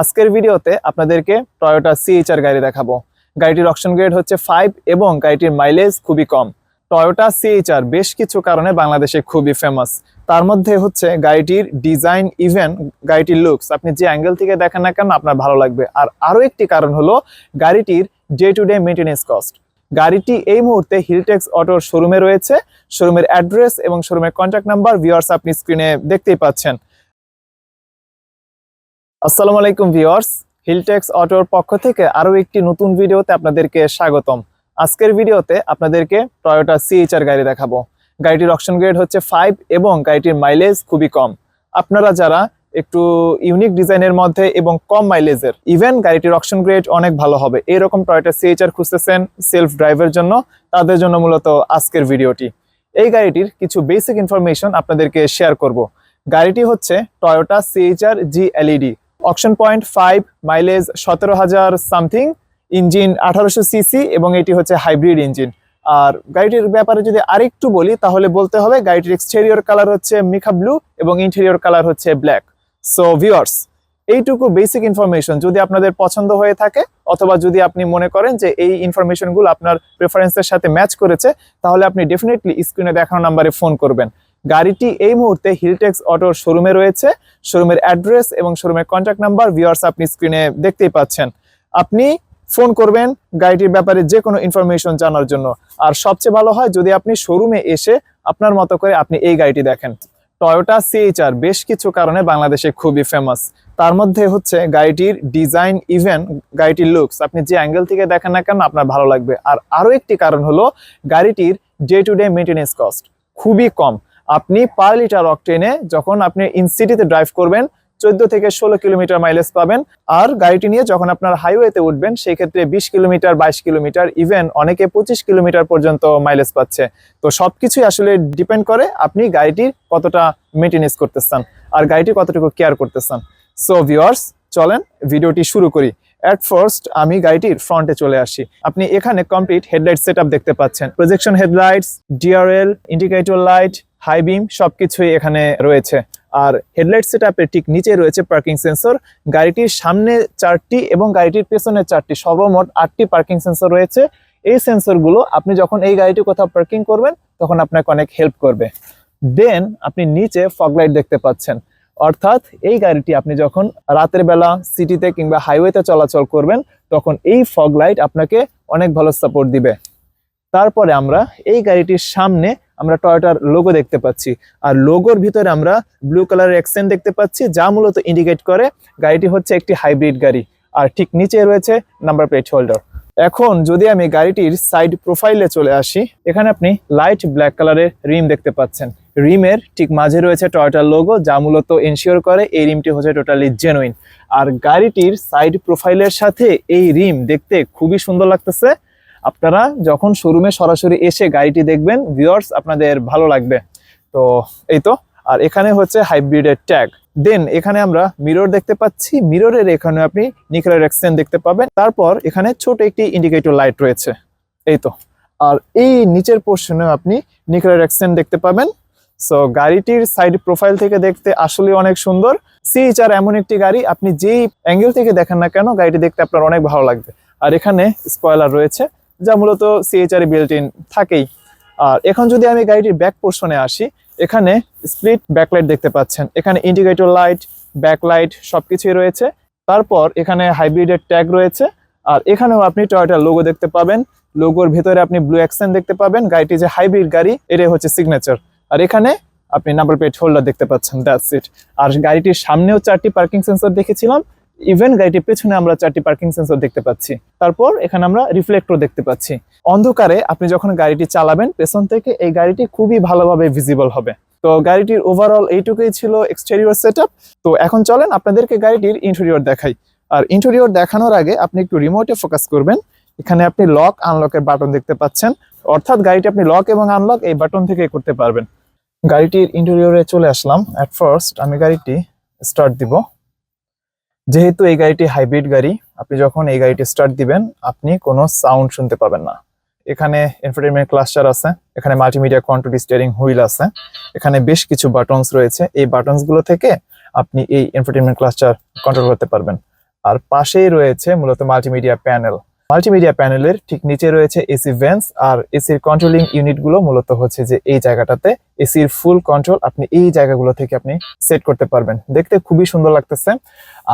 আজকের ভিডিওতে আপনাদেরকে টয়োটা সিএইচআর গাড়ি দেখাবো। গাড়িটির অপশন গ্রেড হচ্ছে ফাইভ এবং গাড়িটির মাইলেজ খুবই কম। টয়োটা সিএইচআর বেশ কিছু কারণে বাংলাদেশে খুবই ফেমাস তার মধ্যে হচ্ছে গাড়িটির ডিজাইন ইভেন গাড়িটির লুকস আপনি যে অ্যাঙ্গেল থেকে দেখেন না কেন আপনার ভালো লাগবে। আর আরও একটি কারণ হলো গাড়িটির day to day maintenance cost গাড়িটি এই মুহূর্তে হিলটেক্স অটোর শোরুমে রয়েছে। শোরুমের অ্যাড্রেস এবং শোরুমের কন্ট্যাক্ট নাম্বার ভিউয়ার্স আপনি স্ক্রিনে দেখতেই পাচ্ছেন। আসসালামু আলাইকুম ভিউয়ার্স হিলটেক্স অটোর পক্ষ থেকে আরও একটি নতুন ভিডিওতে আপনাদেরকে স্বাগতম। আজকের ভিডিওতে আপনাদেরকে টয়োটা সিএইচআর গাড়ি দেখাবো। গাড়িটির অপশন গ্রেড হচ্ছে ফাইভ এবং গাড়িটির মাইলেজ খুবই কম। আপনারা যারা একটু ইউনিক ডিজাইনের মধ্যে এবং কম মাইলেজের ইভেন গাড়িটির অপশন গ্রেড অনেক ভালো হবে। এরকম টয়োটা সিএইচআর খুঁজতেছেন সেলফ ড্রাইভের জন্য, তাদের জন্য মূলত আজকের ভিডিওটি। এই গাড়িটির কিছু বেসিক ইনফরমেশন আপনাদেরকে শেয়ার করব। গাড়িটি হচ্ছে Toyota CHR G LED option point five mileage সতেরো হাজার সামথিং, ইঞ্জিন আঠারোশো সিসি এবং এটি হচ্ছে হাইব্রিড ইঞ্জিন। আর গাড়িটির ব্যাপারে যদি আরেকটু বলি, তাহলে বলতে হবে গাড়িটির এক্সটেরিয়র কালার হচ্ছে মিখা ব্লু এবং ইন্টেরিয়র কালার হচ্ছে ব্ল্যাক সো ভিউয়ার্স এইটুকু বেসিক ইনফরমেশন যদি আপনাদের পছন্দ হয়ে থাকে, অথবা যদি আপনি মনে করেন যে এই ইনফরমেশনগুলো আপনার প্রেফারেন্সের সাথে ম্যাচ করেছে, তাহলে আপনি ডেফিনেটলি স্ক্রিনে দেখানো নাম্বারে ফোন করবেন। গাড়িটি এই মুহূর্তে হিলটেক্স অটোর শোরুমে রয়েছে। শোরুমের অ্যাড্রেস এবং শোরুমের কন্ট্যাক্ট নাম্বার ভিউয়ার্স আপনি স্ক্রিনে দেখতেই পাচ্ছেন। আপনি ফোন করবেন গাড়িটির ব্যাপারে যে কোনো ইনফরমেশন জানার জন্য। আর সবচেয়ে ভালো হয়, যদি আপনি শোরুমে এসে আপনার মতো করে আপনি এই গাড়িটি দেখেন। টয়োটা সিএইচআর বেশ কিছু কারণে বাংলাদেশে খুবই ফেমাস তার মধ্যে হচ্ছে গাড়িটির ডিজাইন ইভেন গাড়িটির লুকস আপনি যে অ্যাঙ্গেল থেকে দেখেন না কেন আপনার ভালো লাগবে। আর আরও একটি কারণ হলো গাড়িটির day to day maintenance cost খুবই কম। আপনি পার লিটার অকটেনে যখন আপনি ইনসিটিতে ড্রাইভ করবেন, চোদ্দ থেকে ষোলো কিলোমিটার মাইলেজ পাবেন। আর গাড়িটি নিয়ে যখন আপনার হাইওয়েতে উঠবেন, সেই ক্ষেত্রে বিশ কিলোমিটার, বাইশ কিলোমিটার ইভেন অনেকে পঁচিশ কিলোমিটার পর্যন্ত মাইলেজ পাচ্ছে। তো সবকিছুই আসলে ডিপেন্ড করে আপনি গাড়িটির কতটা মেনটেনেন্স করতেছেন আর গাড়িটি কতটুকু কেয়ার করতেছেন সো ভিউয়ার্স চলেন ভিডিওটি শুরু করি। অ্যাট ফার্স্ট আমি গাড়িটির ফ্রন্টে চলে আসি। আপনি এখানে কমপ্লিট হেডলাইট সেট দেখতে পাচ্ছেন। Projection headlights DRL indicator light high beam সবকিছুই এখানে রয়েছে। আর হেডলাইট সেট আপের ঠিক নিচে রয়েছে পার্কিং সেন্সর গাড়িটির সামনে চারটি এবং গাড়িটির পেছনে চারটি, সর্বমোট আটটি পার্কিং সেন্সর রয়েছে। এই সেন্সরগুলো আপনি যখন এই গাড়িটি কোথাও পার্কিং করবেন, তখন আপনাকে অনেক হেল্প করবে। দেন আপনি নিচে ফগলাইট দেখতে পাচ্ছেন। অর্থাৎ এই গাড়িটি আপনি যখন রাতের বেলা সিটিতে কিংবা হাইওয়েতে চলাচল করবেন, তখন এই ফগ লাইট আপনাকে অনেক ভালো সাপোর্ট দিবে। তারপরে আমরা এই গাড়িটির সামনে আমরা টয়োটার লোগো দেখতে পাচ্ছি। আর লোগোর ভিতরে আমরা ব্লু কালারের অ্যাকসেন্ট দেখতে পাচ্ছি, যা মূলত ইন্ডিকেট করে গাড়িটি হচ্ছে একটি হাইব্রিড গাড়ি। আর ঠিক নিচে রয়েছে নাম্বার প্লেট হোল্ডার এখন যদি আমি গাড়িটির সাইড প্রোফাইলে চলে আসি, এখানে আপনি লাইট ব্ল্যাক কালারের রিম দেখতে পাচ্ছেন। রিমের ঠিক মাঝে রয়েছে টয়োটার লোগো যা মূলত এনশিওর করে এই রিমটি হচ্ছে টোটালি জেনুইন আর গাড়িটির সাইড প্রোফাইলের সাথে এই রিম দেখতে খুবই সুন্দর লাগতেছে। আপনারা যখন শোরুমে সরাসরি এসে গাড়িটি দেখবেন ভিউয়ার্স আপনাদের ভালো লাগবে। তো এই তো, আর এখানে হচ্ছে হাইব্রিডের ট্যাগ দেন এখানে আমরা মিরর দেখতে পাচ্ছি। মিররের এখানে আপনি নিকেলের এক্সেন দেখতে পাবেন। তারপর এখানে ছোট একটি ইন্ডিকেটর লাইট রয়েছে। এই তো, আর এই নিচের পোর্শনে আপনি নিকেলের এক্সেন দেখতে পাবেন। সো গাড়িটির সাইড প্রোফাইল থেকে দেখতে আসলে অনেক সুন্দর। সিএইচআর এমন একটি গাড়ি, আপনি যেই অ্যাঙ্গেল থেকে দেখেন না কেন, গাড়িটি দেখতে আপনার অনেক ভালো লাগবে। আর এখানে স্পয়লার রয়েছে, যা মূলত সিএইচআর বিল্ট ইন থাকেই। আর এখন যদি আমি গাড়িটির ব্যাক পোর্শনে আসি, এখানে স্প্লিট ব্যাকলাইট দেখতে পাচ্ছেন। এখানে ইন্ডিকেটর লাইট ব্যাকলাইট সবকিছুই রয়েছে। তারপর এখানে হাইব্রিডের ট্যাগ রয়েছে। আর এখানেও আপনি টয়োটার লোগো দেখতে পাবেন। লোগোর ভেতরে আপনি ব্লু অ্যাকসেন্ট দেখতে পাবেন। গাড়িটি যে হাইব্রিড গাড়ি, এটাই হচ্ছে সিগনেচার আর এখানে আপনি নাম্বার প্লেট হোল্ডার দেখতে পাচ্ছেন দ্যাটস ইট আর গাড়িটির সামনেও চারটি পার্কিং সেন্সর দেখেছিলাম ইভেন গাড়িটির পেছনে আমরা চারটি পার্কিং সেন্সর দেখতে পাচ্ছি। তারপর এখানে আমরা রিফ্লেক্টর দেখতে পাচ্ছি। অন্ধকারে আপনি যখন গাড়িটি চালাবেন, পেছন থেকে এই গাড়িটি খুবই ভালোভাবে ভিজিবল হবে। তো গাড়িটির ওভারঅল এইটুকুই ছিল এক্সটেরিয়র সেট তো এখন চলেন আপনাদেরকে গাড়িটির ইন্টেরিয়র দেখাই। আর ইন্টেরিয়র দেখানোর আগে আপনি একটু রিমোটে ফোকাস করবেন। এখানে আপনি লক আনলকের বাটন দেখতে পাচ্ছেন। অর্থাৎ গাড়িটি আপনি লক এবং আনলক এই বাটন থেকে করতে পারবেন। গাড়িটির ইন্টেরিয়রে চলে আসলাম। অ্যাট ফার্স্ট আমি গাড়িটি স্টার্ট দিব। যেহেতু এই গাড়িটি হাইব্রিড গাড়ি, আপনি যখন এই গাড়িটি স্টার্ট দিবেন, আপনি কোনো সাউন্ড শুনতে পাবেন না। এখানে এন্টারটেনমেন্ট ক্লাস্টার আছে, এখানে মাল্টিমিডিয়া কন্ট্রোল স্টিয়ারিং হুইল আছে, এখানে বেশ কিছু বাটনস রয়েছে। এই বাটনসগুলো থেকে আপনি এই এন্টারটেনমেন্ট ক্লাস্টার কন্ট্রোল করতে পারবেন। আর পাশেই রয়েছে মূলত মাল্টিমিডিয়া প্যানেল মাল্টিমিডিয়া প্যানেলের ঠিক নিচে রয়েছে এসি ভেন্টস আর এসির কন্ট্রোলিং ইউনিটগুলো মূলত হচ্ছে যে এই জায়গাটাতে এসির ফুল কন্ট্রোল আপনি এই জায়গাগুলো থেকে আপনি সেট করতে পারবেন। দেখতে খুবই সুন্দর লাগতেছে।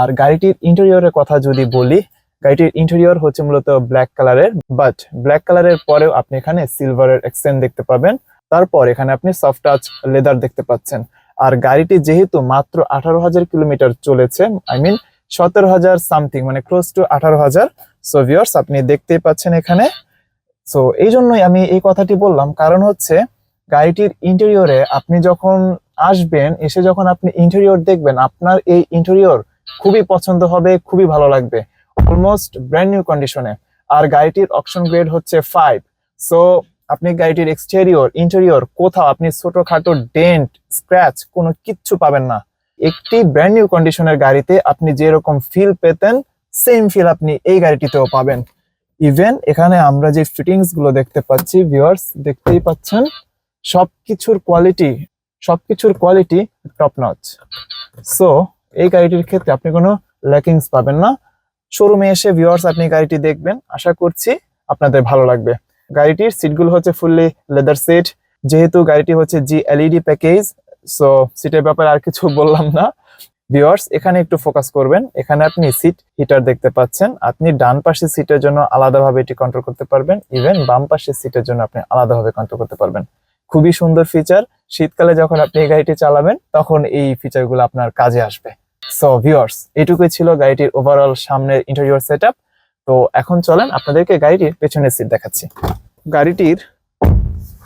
আর গাড়িটির ইন্টেরিয়রের কথা যদি বলি, গাড়িটির ইন্টেরিয়র হচ্ছে মূলত ব্ল্যাক কালারের বাট ব্ল্যাক কালারের পরেও আপনি এখানে সিলভারের এক্সচেঞ্জ দেখতে পাবেন। তারপর এখানে আপনি সফট টাচ লেদার দেখতে পাচ্ছেন। আর গাড়িটি যেহেতু মাত্র আঠারো হাজার কিলোমিটার চলেছে আই মিন সতেরো হাজার সামথিং মানে ক্লোজ টু আঠারো হাজার সো ভিউয়ার্স আপনি দেখতেই পাচ্ছেন এখানে। সো এই জন্যই আমি এই কথাটি বললাম, কারণ হচ্ছে গাড়িটির ইন্টেরিয়রে আপনি যখন আসবেন, এসে যখন আপনি ইন্টেরিয়র দেখবেন, আপনার এই ইন্টেরিয়র খুবই পছন্দ হবে, খুবই ভালো লাগবে। অলমোস্ট ব্র্যান্ড নিউ কন্ডিশনে আর গাড়িটির অপশন গ্রেড হচ্ছে ফাইভ সো আপনি গাড়িটির এক্সটেরিয়র ইন্টেরিয়র কোথাও আপনি ছোটখাটো ডেন্ট স্ক্র্যাচ কোনো কিচ্ছু পাবেন না। একটি ব্র্যান্ড নিউ কন্ডিশনের গাড়িতে আপনি যেরকম ফিল পেতেন সেম ফিল আপনি এই গাড়িটিতেও পাবেন। ইভেন এখানে আমরা যে ফিটিংসগুলো দেখতে পাচ্ছি ভিউয়ার্স দেখতেই পাচ্ছেন, সবকিছুর কোয়ালিটি সবকিছুর কোয়ালিটি টপ নচ সো এই গাড়িটির ক্ষেত্রে আপনি কোনো ল্যাকিংস পাবেন না। শোরুমে এসে ভিউয়ার্স আপনি গাড়িটি দেখবেন, আশা করছি আপনাদের ভালো লাগবে। গাড়িটির সিটগুলো হচ্ছে ফুললি লেদার সিট যেহেতু গাড়িটি হচ্ছে জি এলইডি প্যাকেজ সো সিটের ব্যাপারে আর কিছু বললাম না। ভিউয়ার্স এখানে একটু ফোকাস করবেন। এখানে আপনি সিট হিটার দেখতে পাচ্ছেন। আপনি ডান পাশের সিটের জন্য আলাদাভাবে এটি কন্ট্রোল করতে পারবেন। ইভেন বাম পাশের সিটের জন্য আপনি আলাদাভাবে কন্ট্রোল করতে পারবেন। খুবই সুন্দর ফিচার শীতকালে যখন আপনি এই গাড়িটি চালাবেন, তখন এই ফিচারগুলো আপনার কাজে আসবে। সো ভিউয়ার্স এটুকুই ছিল গাড়িটির ওভারঅল সামনের ইন্টেরিয়র সেট তো, এখন চলেন আপনাদেরকে গাড়িটির পেছনের সিট দেখাচ্ছি। গাড়িটির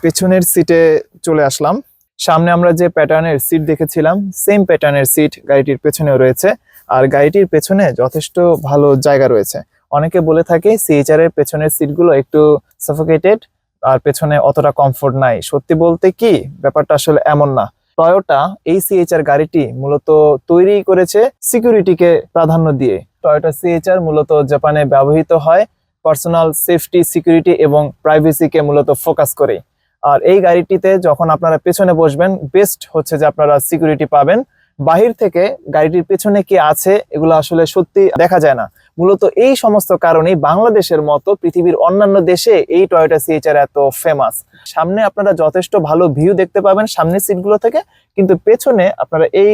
পেছনের সিটে চলে আসলাম। সামনে আমরা যে প্যাটার্নের সিট দেখেছিলাম সেম প্যাটার্নের সিট গাড়িটির পেছনেও রয়েছে। আর গাড়িটির পেছনে যথেষ্ট ভালো জায়গা রয়েছে। অনেকে বলে থাকে সিএইচআর এর পেছনের সিটগুলো একটু সাফোকেটেড আর পেছনে অতটা কমফোর্ট নাই। সত্যি বলতে কি, ব্যাপারটা আসলে এমন না। টয়োটা এই সিএইচআর গাড়িটি মূলত তৈরি করেছে সিকিউরিটিকে প্রাধান্য দিয়ে। টয়োটা সিএইচআর মূলত জাপানে ব্যবহৃত হয় পার্সোনাল সেফটি সিকিউরিটি এবং প্রাইভেসিকে মূলত ফোকাস করে আর এই গাড়িটিতে যখন আপনারা পেছনে বসবেন বেস্ট হচ্ছে যে আপনারা সিকিউরিটি পাবেন। বাহির থেকে গাড়িটির পেছনে কি আছে, এগুলো আসলে সত্যি দেখা যায় না। মূলত এই সমস্ত কারণেই বাংলাদেশের মতো পৃথিবীর অন্যান্য দেশে এই টয়োটা সিএচআর এত ফেমাস সামনে আপনারা যথেষ্ট ভালো ভিউ দেখতে পাবেন সামনের সিটগুলো থেকে, কিন্তু পেছনে আপনারা এই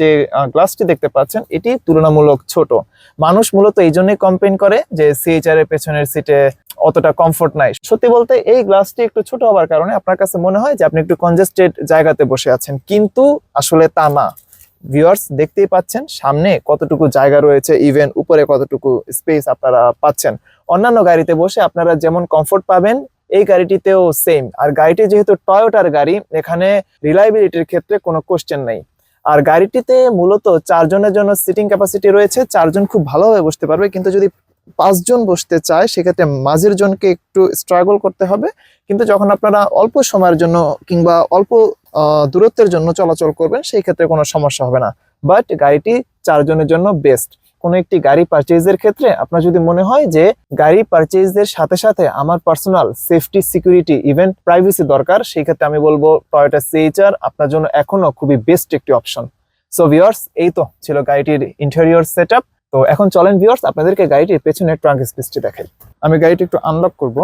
যে গ্লাসটি দেখতে পাচ্ছেন, এটি তুলনামূলক ছোট। মানুষ মূলত এই জন্যই কমপ্লেন করে যে সিএইচআর এর পেছনের সিটে অতটা কমফোর্ট নাই। সত্যি বলতে এই গ্লাসটি একটু ছোট হওয়ার কারণে আপনার কাছে মনে হয় যে আপনি একটু কনজেস্টেড জায়গাতে বসে আছেন। কিন্তু আসলে তা না। ভিউয়ার্স দেখতেই পাচ্ছেন, সামনে কতটুকু জায়গা রয়েছে ইভেন উপরে কতটুকু স্পেস আপনারা পাচ্ছেন। অন্যান্য গাড়িতে বসে আপনারা যেমন কমফোর্ট পাবেন, এই গাড়িটিতেও সেম আর গাড়িটি যেহেতু টয়োটার গাড়ি, এখানে রিলায়েবিলিটির ক্ষেত্রে কোনো কোশ্চেন নেই। আর গাড়িটিতে মূলত চারজনের জন্য সিটিং ক্যাপাসিটি রয়েছে, চারজন খুব ভালোভাবে বসতে পারবে। কিন্তু যদি পাঁচজন বসতে চায়, সেক্ষেত্রে মাঝের জনকে একটু স্ট্রাগল করতে হবে। কিন্তু যখন আপনারা অল্প সময়ের জন্য কিংবা অল্প দূরত্বের জন্য চলাচল করবেন, সেই ক্ষেত্রে কোনো সমস্যা হবে না। বাট গাড়িটি চারজনের জন্য বেস্ট কোনো একটি গাড়ি পারচেজের ক্ষেত্রে আপনার যদি মনে হয় যে গাড়ি পারচেজের সাথে সাথে আমার personal safety security event privacy দরকার, সেই ক্ষেত্রে আমি বলব টয়োটা সিএইচআর আপনার জন্য এখনও খুবই বেস্ট একটি অপশন সো ভিউয়ার্স এই তো ছিল গাড়িটির ইন্টেরিয়র সেট তো এখন চলেন ভিউয়ার্স আপনাদেরকে গাড়িটির পেছনের ট্রাঙ্ক স্পেসটি দেখাই। আমি গাড়িটি একটু আনলক করব।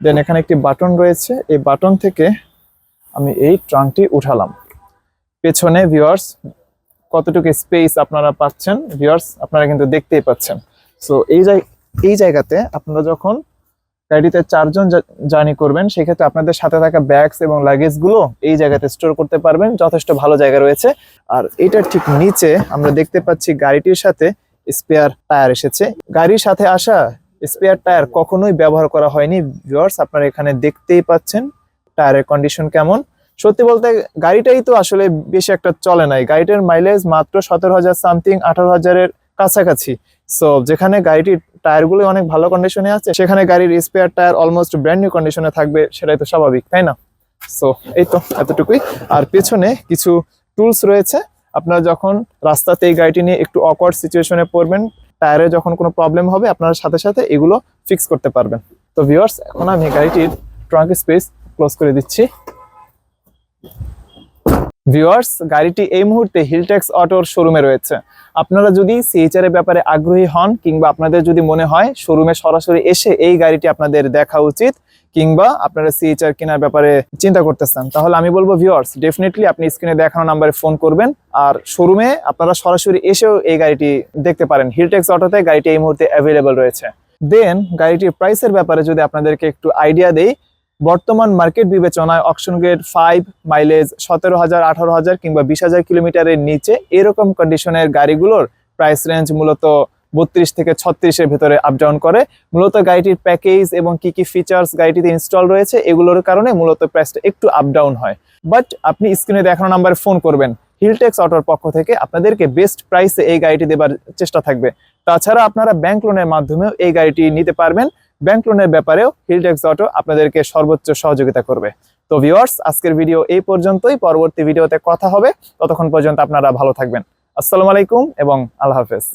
দেন এখানে একটি বাটন রয়েছে। এই বাটন থেকে আমি এই ট্রাঙ্কটি উঠালাম। পেছনে ভিউয়ার্স কতটুকু স্পেস আপনারা পাচ্ছেন? ভিউয়ার্স আপনারা কিন্তু দেখতেই পাচ্ছেন। সো এই এই জায়গাতে আপনারা যখন গাড়িতে চারজন জার্নি করবেন, সেক্ষেত্রে আপনাদের সাথে থাকা ব্যাগস এবং লাগেজগুলো এই জায়গাতে স্টোর করতে পারবেন। যথেষ্ট ভালো জায়গা রয়েছে। আর এটার ঠিক নিচে আমরা দেখতে পাচ্ছি গাড়িটির সাথে স্পেয়ার টায়ার এসেছে। গাড়ির সাথে আসা স্পেয়ার টায়ার কখনোই ব্যবহার করা হয়নি ভিউয়ার্স আপনারা এখানে দেখতেই পাচ্ছেন টায়ারের কন্ডিশন কেমন। সত্যি বলতে গাড়িটাই তো আসলে বেশি একটা চলে নাই গাড়িটার মাইলেজ মাত্র সতেরো হাজার সামথিং আঠারো হাজারের কাছাকাছি। সো যেখানে গাড়িটির টায়ারগুলো অনেক ভালো কন্ডিশনে আছে, সেখানে গাড়ির spare tyre almost brand new কন্ডিশনে থাকবে, সেটাই তো স্বাভাবিক, তাই না? সো এই তো এতটুকুই। আর পেছনে কিছু টুলস রয়েছে আপনারা যখন রাস্তাতে এই গাড়িটি নিয়ে একটু অকওয়ার্ড সিচুয়েশনে পড়বেন টায়ারে যখন কোনো প্রবলেম হবে, আপনারা সাথে সাথে এগুলো ফিক্স করতে পারবেন। তো ভিউয়ার্স এখন আমি গাড়িটির ট্রাঙ্ক স্পেস ক্লোজ করে দিচ্ছি। ভিউয়ার্স গাড়িটি এই মুহূর্তে হিলটেক্স অটোর শোরুমে রয়েছে। আপনারা যদি সিএইচআর এর ব্যাপারে আগ্রহী হন, কিংবা আপনাদের যদি মনে হয় শোরুমে সরাসরি এসে এই গাড়িটি আপনাদের দেখা উচিত কিংবা আপনারা সিএইচআর কেনার ব্যাপারে চিন্তা করতেছেন, তাহলে আমি বলব ভিউয়ার্স ডেফিনেটলি আপনি স্ক্রিনে দেখানো নাম্বারে ফোন করবেন। আর শোরুমে আপনারা সরাসরি এসেও এই গাড়িটি দেখতে পারেন। হিলটেক্স অটোতে গাড়িটি এই মুহূর্তে অ্যাভেলেবল রয়েছে। দেন গাড়িটির প্রাইসের ব্যাপারে যদি আপনাদেরকে একটু আইডিয়া দেই, বর্তমান মার্কেট বিবেচনায় অকশন গ্রেড ফাইভ মাইলেজ সতেরো হাজার, আঠারো হাজার কিংবা বিশ হাজার কিলোমিটারের নিচে এরকম কন্ডিশনের গাড়িগুলোর প্রাইস রেঞ্জ মূলত বত্রিশ থেকে ছত্রিশের ভেতরে আপ ডাউন করে। মূলত গাড়িটির প্যাকেজ এবং কি কি ফিচার্স গাড়িটিতে ইনস্টল রয়েছে, এগুলোর কারণে মূলত প্রাইসটা একটু আপ ডাউন হয়। বাট আপনি স্ক্রিনে দেখানো নাম্বারে ফোন করবেন। হিলটেক্স অটোর পক্ষ থেকে আপনাদেরকে বেস্ট প্রাইসে এই গাড়িটি দেবার চেষ্টা থাকবে। তাছাড়া আপনারা ব্যাংক লোনের মাধ্যমেও এই গাড়িটি নিতে পারবেন। ব্যাংক লোনের ব্যাপারেও হিলটেক্স অটো আপনাদেরকে সর্বোচ্চ সহযোগিতা করবে। তো ভিউয়ার্স আজকের ভিডিও এই পর্যন্তই। পরবর্তী ভিডিওতে কথা হবে। ততক্ষণ পর্যন্ত আপনারা ভালো থাকবেন। আসসালামু আলাইকুম এবং আল্লাহ হাফেজ।